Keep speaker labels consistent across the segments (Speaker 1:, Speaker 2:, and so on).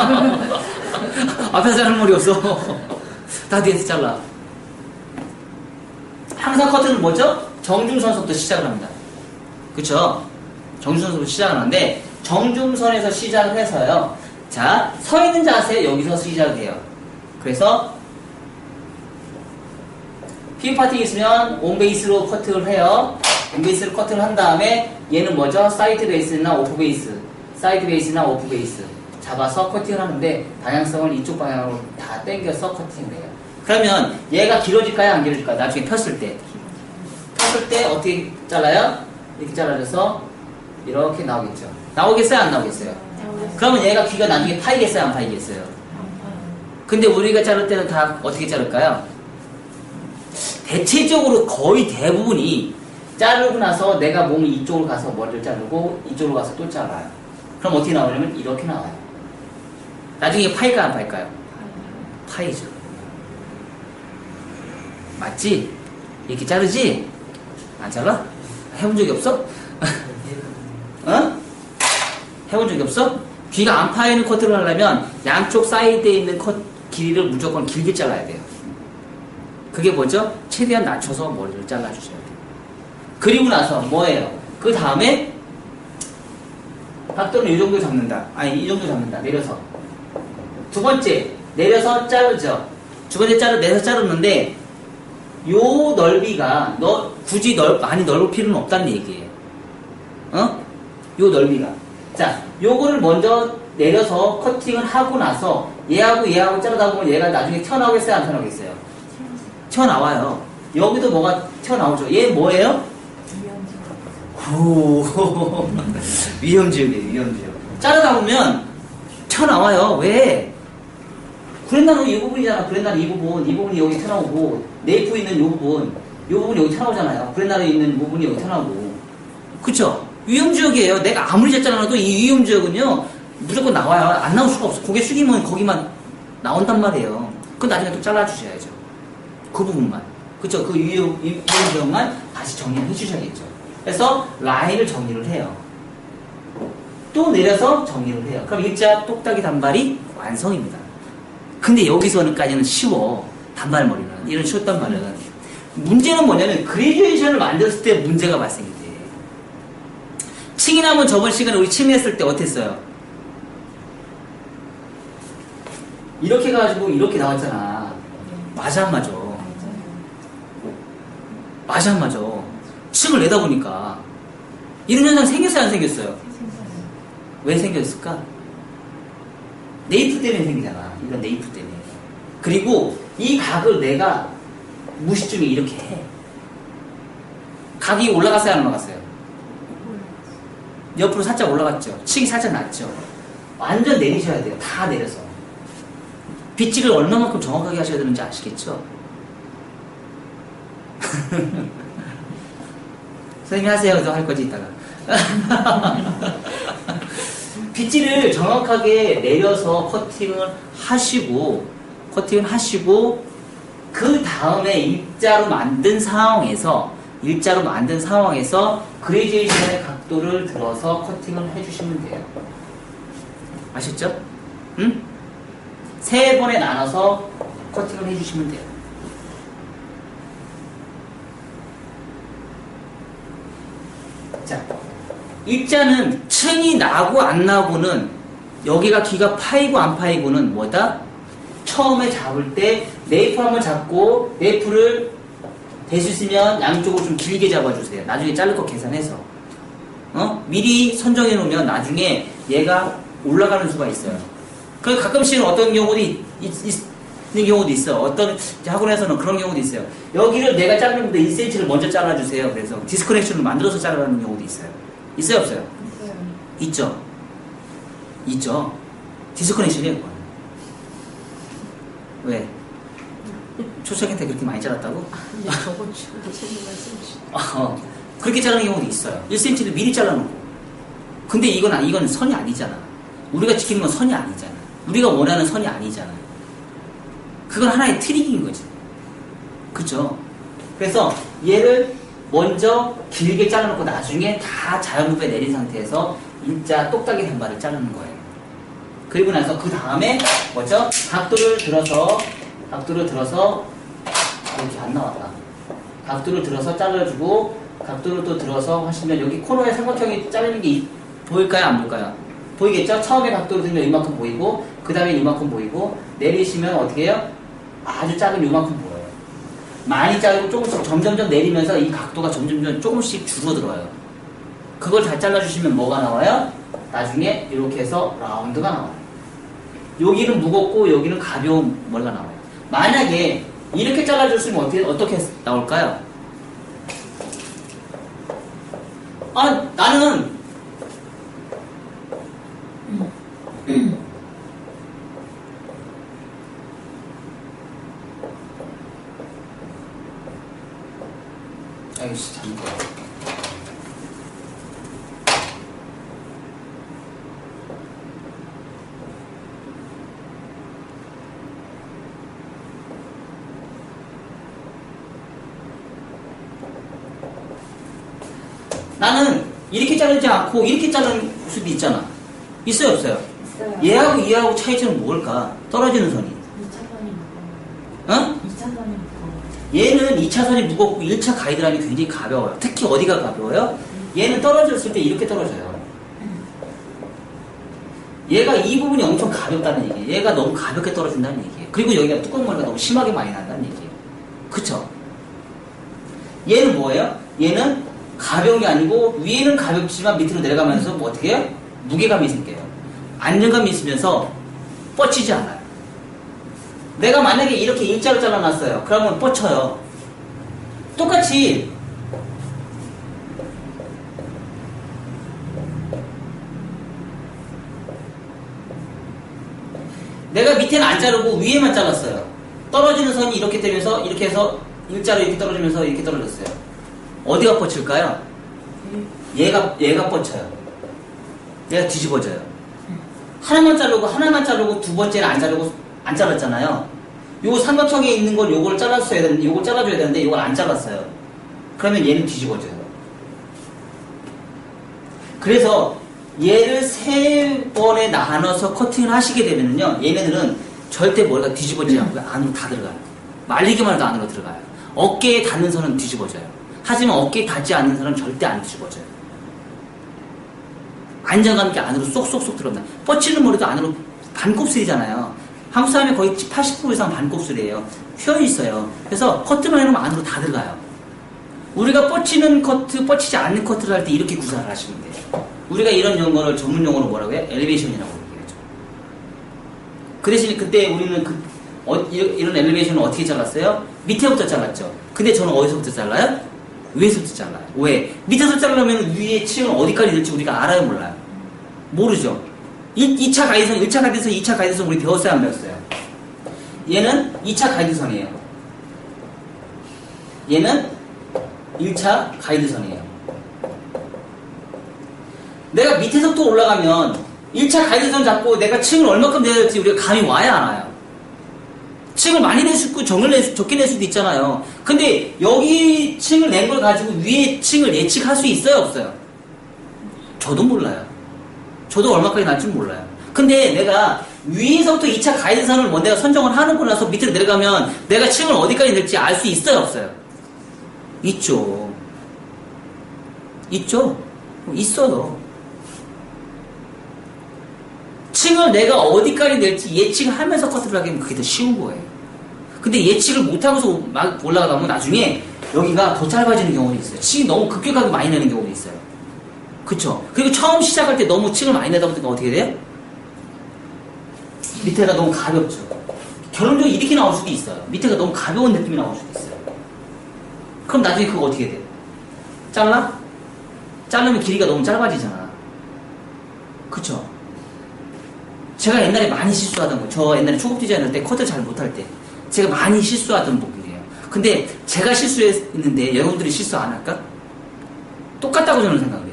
Speaker 1: 앞에서 자를 머리 없어. 다 뒤에서 잘라. 항상 커트는 뭐죠? 정중선서부터 시작을 합니다. 그쵸? 정중선서부터 시작을 하는데 정중선에서 시작을 해서요. 자, 서 있는 자세 여기서 시작해요. 그래서 핀 파팅이 있으면 온베이스로 커트를 해요. 온베이스로 커트를 한 다음에 얘는 뭐죠? 사이드 베이스나 오프 베이스. 사이드 베이스나 오프 베이스. 잡아서 커팅을 하는데 방향성을 이쪽 방향으로 다 당겨서 커팅을 해요. 그러면 얘가 길어질까요? 안 길어질까요? 나중에 폈을 때. 폈을 때 어떻게 잘라요? 이렇게 잘라져서 이렇게 나오겠죠. 나오겠어요? 안 나오겠어요? 그러면 얘가 귀가 나중에 파이겠어요? 안 파이겠어요? 근데 우리가 자를 때는 다 어떻게 자를까요? 대체적으로 거의 대부분이 자르고 나서 내가 몸이 이쪽으로 가서 머리를 자르고 이쪽으로 가서 또 잘라요. 그럼 어떻게 나오냐면 이렇게 나와요. 나중에 파일까 안 파일까요? 파이죠. 맞지? 이렇게 자르지? 안 잘라? 해본 적이 없어? 어? 해본 적이 없어? 귀가 안 파이는 커트를 하려면 양쪽 사이드에 있는 컷 길이를 무조건 길게 잘라야 돼요. 그게 뭐죠? 최대한 낮춰서 머리를 잘라주셔야 돼요. 그리고 나서 뭐예요? 그 다음에 각도는 이 정도 잡는다. 아니 이 정도 잡는다. 내려서 두 번째 내려서 자르죠. 두 번째 자르 내서 자르는데 요 넓이가 너 굳이 넓 많이 넓을 필요는 없다는 얘기예요. 어? 요 넓이가 자 요거를 먼저 내려서 커팅을 하고 나서 얘하고 얘하고 자르다 보면 얘가 나중에 튀어나오겠어요? 안 튀어나오겠어요? 튀어나와요. 여기도 뭐가 튀어나오죠. 얘 뭐예요? 오, 위험지역이에요, 위험지역. 자르다 보면 튀어나와요. 왜? 구렛나루 이 부분이잖아. 구렛나루 이 부분, 이 부분이 여기 튀어나오고, 네이프 있는 이 부분, 이 부분이 여기 튀어나오잖아요. 구렛나루 있는 부분이 여기 튀어나오고. 그쵸? 위험 지역이에요. 내가 아무리 잘 잘라놔도 이 위험 지역은요, 무조건 나와요. 안 나올 수가 없어. 고개 숙이면 거기만 나온단 말이에요. 그건 나중에 또 잘라주셔야죠. 그 부분만. 그쵸? 그 위험, 위험 지역만 다시 정리를 해주셔야겠죠. 그래서 라인을 정리를 해요. 또 내려서 정리를 해요. 그럼 일자 똑딱이 단발이 완성입니다. 근데 여기서는까지는 쉬워. 단발머리는. 이런 쉬웠단 말은. 문제는 뭐냐면 그레듀에이션을 만들었을 때 문제가 발생이 돼. 칭이나면 저번 시간에 우리 칭했을 때 어땠어요? 이렇게 가지고 이렇게 나왔잖아. 맞아 안 맞아? 맞아 안 맞아? 층을 내다 보니까 이런 현상 생겼어요 안 생겼어요? 왜 생겼을까? 네이프 때문에 생기잖아 이런 네이프 때문에 그리고 이 각을 내가 무식 중에 이렇게 해 각이 올라갔어요 안 올라갔어요? 옆으로 살짝 올라갔죠 층이 살짝 낮죠 완전 내리셔야 돼요 다 내려서 빗질을 얼마만큼 정확하게 하셔야 되는지 아시겠죠? 선생님이 하세요. 그래서 할 거지, 이따가. 빗질을 정확하게 내려서 커팅을 하시고, 커팅을 하시고, 그 다음에 일자로 만든 상황에서, 일자로 만든 상황에서 그레디에이션의 각도를 들어서 커팅을 해주시면 돼요. 아셨죠? 응? 세 번에 나눠서 커팅을 해주시면 돼요. 일자는 층이 나고 안 나고는 여기가 귀가 파이고 안 파이고는 뭐다? 처음에 잡을 때 네이프 한번 잡고 네이프를 될수 있으면 양쪽으로 좀 길게 잡아주세요. 나중에 자를 거 계산해서. 어? 미리 선정해 놓으면 나중에 얘가 올라가는 수가 있어요. 그 가끔씩은 어떤 경우도 있, 있, 있는 경우도 있어. 어떤 학원에서는 그런 경우도 있어요. 여기를 내가 자르는데 1cm를 먼저 잘라주세요. 그래서 디스커넥션을 만들어서 자르는 경우도 있어요. 있어요, 없어요?
Speaker 2: 있어요.
Speaker 1: 있죠. 있죠. 디스커넥션이에요, 그건. 왜? 초창기 때 그렇게 많이 잘랐다고?
Speaker 2: 이제 저번 주에 선생님 말씀 주신
Speaker 1: 어, 그렇게 자르는 경우도 있어요. 1cm를 미리 잘라놓고. 근데 이건, 아니- 이건 선이 아니잖아. 우리가 지키는 건 선이 아니잖아. 우리가 원하는 선이 아니잖아. 그건 하나의 트릭인 거지. 그죠? 그래서 얘를 먼저 길게 잘라놓고 나중에 다 자연분배 내린 상태에서 일자 똑딱이 단발을 자르는 거예요. 그리고 나서 그 다음에 뭐죠? 각도를 들어서 각도를 들어서 이렇게 안 나왔다. 각도를 들어서 잘라주고 각도를 또 들어서 하시면 여기 코너에 삼각형이 잘리는 게 이- 보일까요? 안 보일까요? 보이겠죠? 처음에 각도를 들면 이만큼 보이고 그 다음에 이만큼 보이고 내리시면 어떻게 해요? 아주 작은 이만큼 보여요. 많이 자르고 조금씩 점점점 내리면서 이 각도가 점점점 조금씩 줄어들어요. 그걸 잘 잘라주시면 뭐가 나와요? 나중에 이렇게 해서 라운드가 나와요. 여기는 무겁고 여기는 가벼운 머리가 나와요. 만약에 이렇게 잘라줬으면 어떻게, 어떻게 나올까요? 아, 나는 아이씨, 잠깐. 나는 이렇게 자르지 않고 이렇게 자르는 수도 있잖아. 있어요, 없어요?
Speaker 2: 있어요.
Speaker 1: 얘하고 얘하고 차이점은 뭘까? 떨어지는 선이.
Speaker 2: 2차선이 무거워.
Speaker 1: 어?
Speaker 2: 2차선이 무거워.
Speaker 1: 얘는 2차선이 무겁고 1차 가이드라인이 굉장히 가벼워요. 특히 어디가 가벼워요? 얘는 떨어졌을 때 이렇게 떨어져요. 얘가 이 부분이 엄청 가볍다는 얘기예요. 얘가 너무 가볍게 떨어진다는 얘기예요. 그리고 여기가 뚜껑 머리가 너무 심하게 많이 난다는 얘기예요. 그쵸? 얘는 뭐예요? 얘는 가벼운 게 아니고 위에는 가볍지만 밑으로 내려가면서 뭐 어떻게 해요? 무게감이 생겨요. 안정감이 있으면서 뻗치지 않아요. 내가 만약에 이렇게 일자로 잘라놨어요. 그러면 뻗쳐요. 똑같이 내가 밑에는 안 자르고 위에만 잘랐어요. 떨어지는 선이 이렇게 되면서 이렇게 해서 일자로 이렇게 떨어지면서 이렇게 떨어졌어요. 어디가 뻗칠까요? 얘가 얘가 뻗쳐요. 얘가 뒤집어져요. 하나만 자르고 하나만 자르고 두 번째는 안 자르고 안 잘랐잖아요. 요 삼각형에 있는 걸 요걸 잘랐어야 되는데 요걸 잘라줘야 되는데 요걸 안 잘랐어요. 그러면 얘는 뒤집어져요. 그래서 얘를 세 번에 나눠서 커팅을 하시게 되면요 얘네들은 절대 머리가 뒤집어지지 않고요 안으로 다 들어가요. 말리기만 해도 안으로 들어가요. 어깨에 닿는 선은 뒤집어져요. 하지만 어깨에 닿지 않는 선은 절대 안 뒤집어져요. 안정감 있게 안으로 쏙쏙쏙 들어간다. 뻗치는 머리도 안으로 반곱슬이잖아요. 한국 사람이 거의 80% 이상 반곱슬이에요. 휘어 있어요. 그래서 커트만 해놓으면 안으로 다 들어가요. 우리가 뻗치는 커트, 뻗치지 않는 커트를 할 때 이렇게 구사를 하시면 돼요. 우리가 이런 용어를 전문 용어로 뭐라고 해요? 엘리베이션이라고 얘기하죠. 그 대신 그때 우리는 그, 어, 이런 엘리베이션을 어떻게 잘랐어요? 밑에부터 잘랐죠. 근데 저는 어디서부터 잘라요? 위에서부터 잘라요. 왜? 밑에서 자르려면 위에 층을 어디까지 될지 우리가 알아요, 몰라요? 모르죠. 2, 차 가이드선, 1차 가이드선, 2차 가이드선 우리 배웠어요, 안 배웠어요? 얘는 2차 가이드선이에요. 얘는 1차 가이드선이에요. 내가 밑에서부터 올라가면 1차 가이드선 잡고 내가 층을 얼마큼 내야 될지 우리가 감이 와야 알아요. 층을 많이 낼 수 있고 정을 낼 수, 적게 낼 수도 있잖아요. 근데 여기 층을 낸 걸 가지고 위에 층을 예측할 수 있어요, 없어요? 저도 몰라요. 저도 얼마까지 날지 몰라요. 근데 내가 위에서부터 2차 가이드선을 뭐 내가 선정을 하는고 나서 밑으로 내려가면 내가 층을 어디까지 낼지 알 수 있어요, 없어요? 있죠. 있죠? 있어요. 층을 내가 어디까지 낼지 예측을 하면서 커트를 하게 하면 그게 더 쉬운 거예요. 근데 예측을 못하고서 막 올라가다 보면 나중에 여기가 더 짧아지는 경우도 있어요. 층이 너무 급격하게 많이 내는 경우도 있어요. 그쵸? 그리고 처음 시작할 때 너무 층을 많이 내다 보니까 어떻게 돼요? 밑에가 너무 가볍죠. 결론적으로 이렇게 나올 수도 있어요. 밑에가 너무 가벼운 느낌이 나올 수도 있어요. 그럼 나중에 그거 어떻게 돼? 잘라? 자르면 길이가 너무 짧아지잖아. 그쵸? 제가 옛날에 많이 실수하던 거, 저 옛날에 초급 디자인 할 때 커트 잘 못할 때, 제가 많이 실수하던 부분이에요. 근데 제가 실수했는데 여러분들이 실수 안 할까? 똑같다고 저는 생각해요.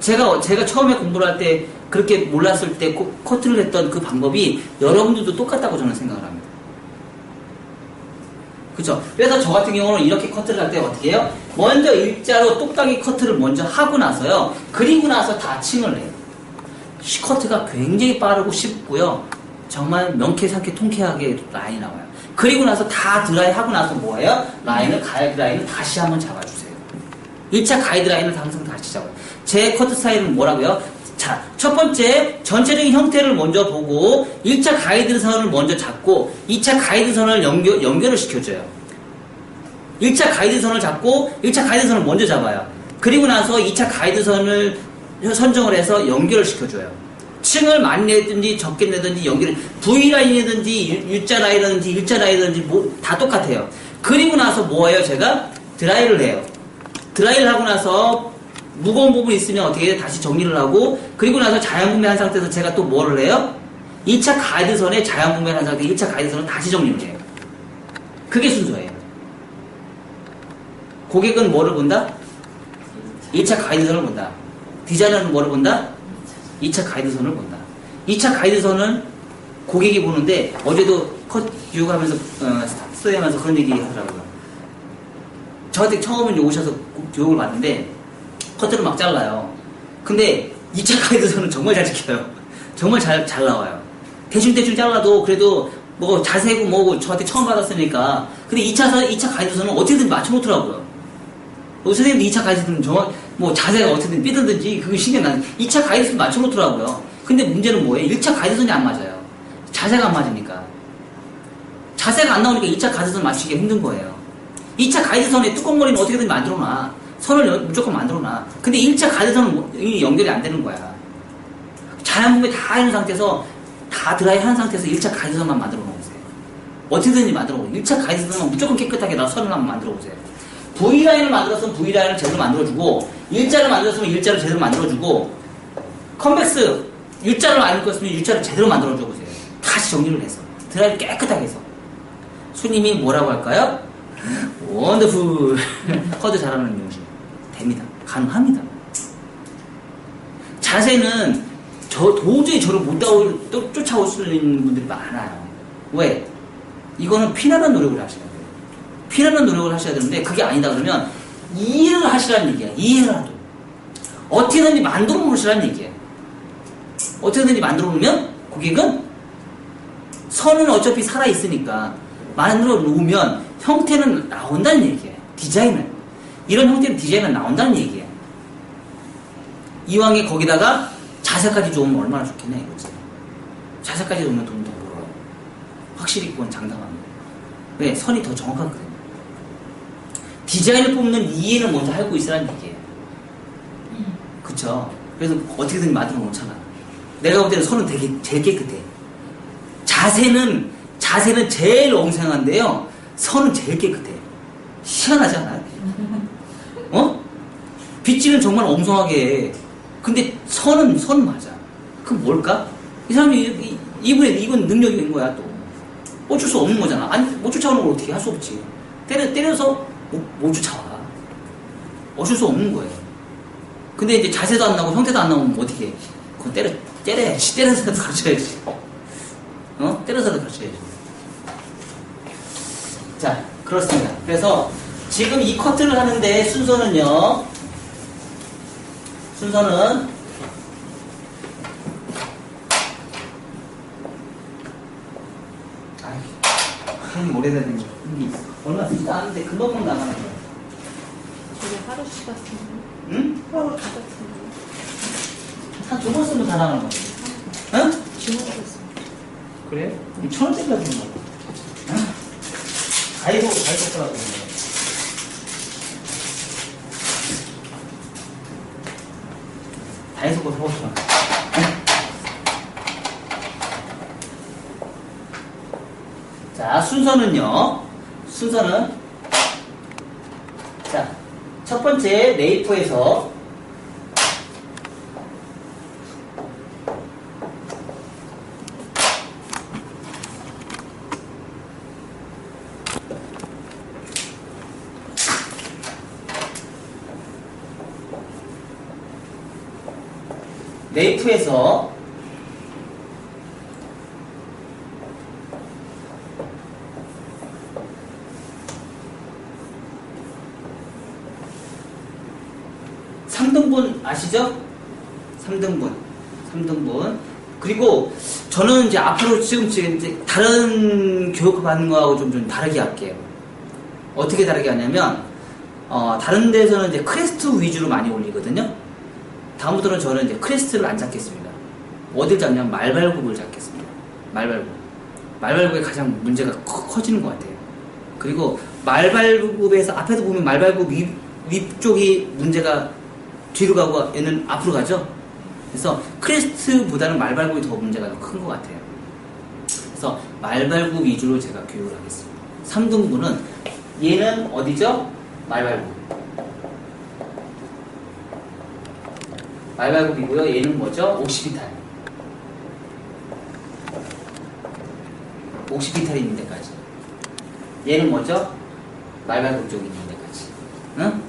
Speaker 1: 제가, 제가 처음에 공부를 할 때 그렇게 몰랐을 때 코- 커트를 했던 그 방법이 여러분들도 똑같다고 저는 생각을 합니다. 그죠? 그래서 저 같은 경우는 이렇게 커트를 할 때 어떻게 해요? 먼저 일자로 똑딱이 커트를 먼저 하고 나서요. 그리고 나서 다 층을 내요. 시커트가 굉장히 빠르고 쉽고요. 정말 명쾌상쾌 통쾌하게 라인이 나와요. 그리고 나서 다 드라이 하고 나서 뭐예요? 라인을 가이드라인을 다시 한번 잡아주세요. 1차 가이드라인을 항상 다시 잡아요. 제 커트 스타일은 뭐라고요? 자, 첫 번째 전체적인 형태를 먼저 보고 1차 가이드선을 먼저 잡고 2차 가이드선을 연결, 연결을 시켜줘요. 1차 가이드선을 잡고 1차 가이드선을 먼저 잡아요. 그리고 나서 2차 가이드선을 선정을 해서 연결을 시켜줘요. 층을 많이 내든지 적게 내든지 연결을 V라인이든지 U자 라인이든지 일자 라인이든지 뭐, 다 똑같아요. 그리고 나서 뭐예요? 제가 드라이를 해요. 드라이를 하고 나서 무거운 부분이 있으면 어떻게? 다시 정리를 하고 그리고 나서 자연분배한 상태에서 제가 또 뭐를 해요? 1차 가이드선에 자연분배한 상태에 1차 가이드선을 다시 정리를 해요. 그게 순서예요. 고객은 뭐를 본다? 1차 가이드선을 본다. 디자이너는 뭐를 본다? 2차 가이드선을 본다. 2차 가이드선은 고객이 보는데 어제도 컷 교육하면서 어, 스토리하면서 그런 얘기 하더라고요. 저한테 처음에 오셔서 교육을 받는데 커트를 막 잘라요. 근데 2차 가이드선은 정말 잘 지켜요. 정말 잘, 잘 나와요. 대충대충 잘라도 그래도 뭐 자세고 뭐고 저한테 처음 받았으니까 근데 2차, 2차 가이드선은 어떻게든 맞춰 놓더라고요. 뭐 선생님도 2차 가이드선 정말 뭐 자세가 어떻게든 삐든지 그거 신경 나는 2차 가이드선 맞춰놓더라고요. 근데 문제는 뭐예요? 1차 가이드선이 안 맞아요. 자세가 안 맞으니까. 자세가 안 나오니까 2차 가이드선 맞추기 힘든 거예요. 2차 가이드선에 뚜껑머리는 어떻게든 만들어놔. 선을 연- 무조건 만들어놔. 근데 1차 가이드선은 연결이 안 되는 거야. 자연 분배 다 해놓은 상태에서 다 드라이 한 상태에서 1차 가이드선만 만들어 놓으세요. 어떻게든지 만들어 보세요. 1차 가이드선은 무조건 깨끗하게 나 선을 한번 만들어 보세요. V라인을 만들었으면 V라인을 제대로 만들어주고 일자를 만들었으면 일자를 제대로 만들어주고 컨벡스 U자를 만들었으면 U자를 제대로 만들어줘 보세요. 다시 정리를 해서 드라이를 깨끗하게 해서 손님이 뭐라고 할까요? 원더풀 커드 잘하는 용신 됩니다. 가능합니다. 자세는 저 도저히 저를 못 따올, 또 쫓아올 수 있는 분들이 많아요. 왜? 이거는 피나는 노력을 돼요. 피나는 노력을 하셔야 되는데 그게 아니다 그러면 이해를 하시라는 얘기야. 이해라도. 어떻게든지 만들어 놓으시라는 얘기야. 어떻게든지 만들어 놓으면 고객은 선은 어차피 살아있으니까 만들어 놓으면 형태는 나온다는 얘기예요. 디자인은. 이런 형태의 디자인은 나온다는 얘기예요. 이왕에 거기다가 자세까지 좋으면 얼마나 좋겠냐 이거지. 자세까지 좋으면 돈더 벌어요. 확실히 그건 장담합니다. 왜? 선이 더 정확하거든요. 디자인을 뽑는 이해는 먼저 알고 있으라는 얘기예요. 그쵸? 그래서 어떻게든 만들어 놓잖아. 내가 볼 때는 선은 되게 제일 깨끗해. 자세는 자세는 제일 엉성한데요. 선은 제일 깨끗해. 희한하지 않아요? 어? 빗질은 정말 엉성하게 해. 근데 선은 선 맞아. 그럼 뭘까? 이 사람이 이- 이분에 이건 능력이 있는 거야 또. 어쩔 수 없는 거잖아. 아니 못 쫓아오는 걸 어떻게 할 수 없지. 때려 때려서 못, 못 쫓아와. 어쩔 수 없는 거예요. 근데 이제 자세도 안 나오고 형태도 안 나오면 어떻게 해? 그건 때려 때려야지. 때려서라도 가르쳐야지. 어? 때려서라도 가르쳐야지. 자, 그렇습니다. 그래서 지금 이 커트를 하는데 순서는요. 순서는 아이, 한 오래된 거. 이게 얼마 쓰지도 않는데 금방 금방 나가는 거야.
Speaker 2: 저게 하루씩 같은데.
Speaker 1: 응?
Speaker 2: 하루 같은데.
Speaker 1: 한두 번 쓰면 다 나가는 거야. 응?
Speaker 2: 주문했어.
Speaker 1: 그래? 그럼 천 원짜리가 주는 거야. 응? 가위보, 가위보 거라고. 다이소 거 사고 싶어. 자, 순서는요. 순서는 자, 첫 번째 네이프에서 삼등분 아시죠? 삼등분 3등분. 그리고 저는 이제 앞으로 지금 이제 다른 교육 받는 거하고 좀, 좀 다르게 할게요. 어떻게 다르게 하냐면, 어, 다른 데서는 이제 크레스트 위주로 많이 올리거든요. 다음부터는 저는 이제 크레스트를 안 잡겠습니다. 어딜 잡냐면 말발굽을 잡겠습니다. 말발굽. 말발굽이 가장 문제가 커, 커지는 것 같아요. 그리고 말발굽에서 앞에서 보면 말발굽 위, 위쪽이 문제가 뒤로 가고 얘는 앞으로 가죠. 그래서 크레스트보다는 말발굽이 더 문제가 더 큰 것 같아요. 그래서 말발굽 위주로 제가 교육을 하겠습니다. 3등분은 얘는 어디죠? 말발굽. 말발굽이고요. 얘는 뭐죠? 옥시피탈. 옥시피탈이 있는 데까지. 얘는 뭐죠? 말발굽 쪽이 있는 데까지. 응?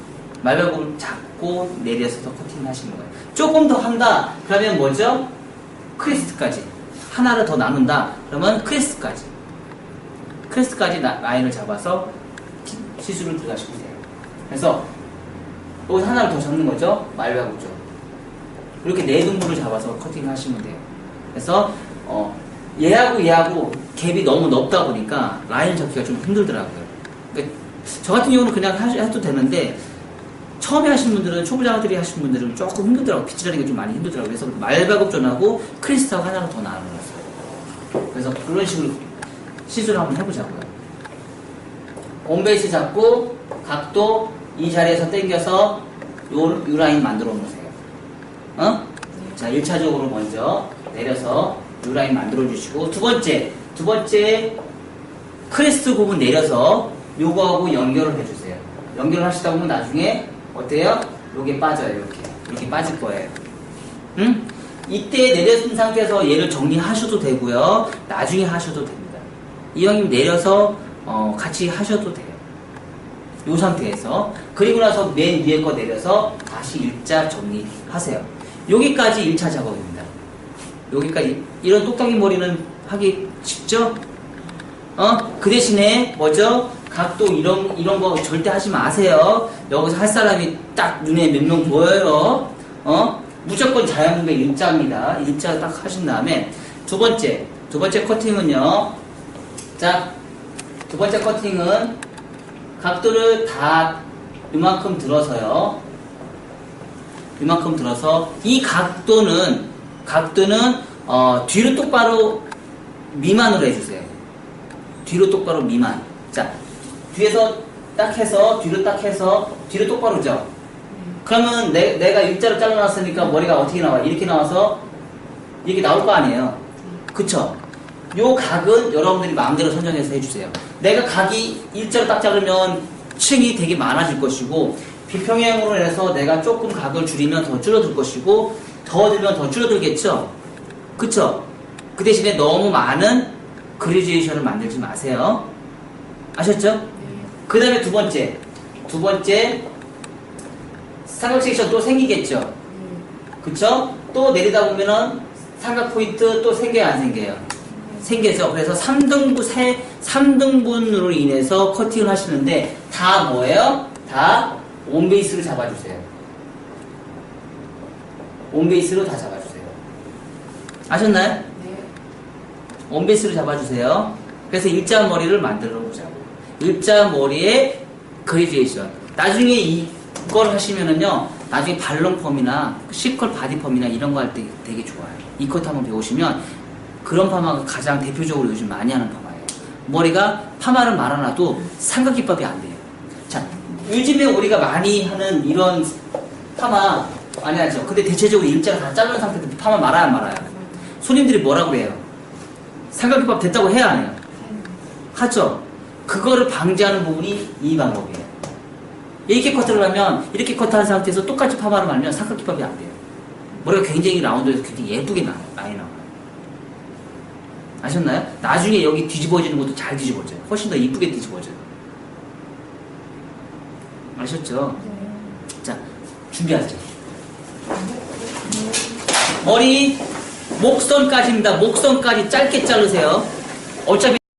Speaker 1: 말발굽을 잡고 내려서 더 커팅 하시는 거예요. 조금 더 한다. 그러면 뭐죠? 크레스트까지. 하나를 더 나눈다. 그러면. 크레스트까지 나- 라인을 잡아서 시- 시술을 들어가시면 돼요. 그래서 여기서 하나를 더 잡는 거죠? 말발굽 쪽. 이렇게 네 등분을 잡아서 커팅 하시면 돼요. 그래서 어, 얘하고 얘하고 갭이 너무 넓다 보니까 라인 잡기가 좀 힘들더라고요. 그러니까 저 같은 경우는 그냥 하- 해도 되는데 처음에 하신 분들은 초보자들이 하신 분들은 조금 힘들더라고요. 빗질하는 게 좀 많이 힘들더라고요. 그래서 말발굽전하고 크리스타하고 하나를 더 나눠놨어요. 그래서 그런 식으로 시술을 한번 해보자고요. 온베이스 잡고 각도 이 자리에서 당겨서 요, 요 라인 만들어 놓으세요. 어? 자, 1차적으로 먼저 내려서 요 라인 만들어 주시고 두 번째, 두 번째 크레스트 부분 내려서 요거하고 연결을 해주세요. 연결을 하시다 보면 나중에 어때요? 요게 빠져요, 이렇게. 이렇게 빠질 거예요. 응? 이때 내려진 상태에서 얘를 정리하셔도 되고요. 나중에 하셔도 됩니다. 이 형님 내려서 어, 같이 하셔도 돼요. 이 상태에서 그리고 나서 맨 위에 거 내려서 다시 일자 정리하세요. 여기까지 1차 작업입니다. 여기까지 이런 똑딱이 머리는 하기 쉽죠? 어? 그 대신에 뭐죠? 각도 이런 이런 거 절대 하지 마세요. 여기서 할 사람이 딱 눈에 몇 명 보여요. 어? 무조건 자연분배 일자입니다. 일자 딱 하신 다음에 두 번째 두 번째 커팅은요. 자, 두 번째 커팅은 각도를 다 이만큼 들어서요. 이만큼 들어서 이 각도는 각도는 어, 뒤로 똑바로 미만으로 해주세요. 뒤로 똑바로 미만. 자, 뒤에서 딱 해서 뒤로 딱 해서 뒤로 똑바로죠. 그러면 내, 내가 일자로 잘라놨으니까 머리가 어떻게 나와? 이렇게 나와서 이렇게 나올 거 아니에요. 그쵸? 요 각은 여러분들이 마음대로 선정해서 해주세요. 내가 각이 일자로 딱 잡으면 층이 되게 많아질 것이고 비평형으로 해서 내가 조금 각을 줄이면 더 줄어들 것이고 더 들면 더 줄어들겠죠? 그쵸? 그 대신에 너무 많은 그리지에이션을 만들지 마세요. 아셨죠? 그 다음에 두 번째. 두 번째. 삼각 섹션 또 생기겠죠? 그쵸? 또 내리다 보면은 삼각 포인트 또 생겨요, 안 생겨요? 생겨죠. 그래서 3등분, 세, 3등분으로 인해서 커팅을 하시는데 다 뭐예요? 다 온베이스를 잡아주세요. 온베이스로 다 잡아주세요. 아셨나요?
Speaker 2: 네.
Speaker 1: 원베이스로 잡아주세요. 그래서 일자 머리를 만들어 보자고. 일자 머리에 그레디에이션. 나중에 이걸 하시면은요, 나중에 발롱펌이나 시컬 바디펌이나 이런 거 할 때 되게 좋아요. 이 컷 한번 배우시면 그런 파마가 가장 대표적으로 요즘 많이 하는 파마예요. 머리가 파마를 말아놔도 삼각김밥이 안 돼요. 자, 요즘에 우리가 많이 하는 이런 파마 많이 하죠. 근데 대체적으로 일자가 다 자른 상태에서 파마 말아야 말아요. 손님들이 뭐라 그래요? 삼각김밥 됐다고 해야 안 해요? 하죠? 그거를 방지하는 부분이 이 방법이에요. 이렇게 커트를 하면 이렇게 커트한 상태에서 똑같이 파마를 말면 삼각김밥이 안 돼요. 머리가 굉장히 라운드에서 굉장히 예쁘게 나, 많이 나와요. 아셨나요? 나중에 여기 뒤집어지는 것도 잘 뒤집어져요. 훨씬 더 이쁘게 뒤집어져요. 아셨죠? 자, 준비하세요. 머리 목선까지입니다. 목선까지 짧게 자르세요. 어차피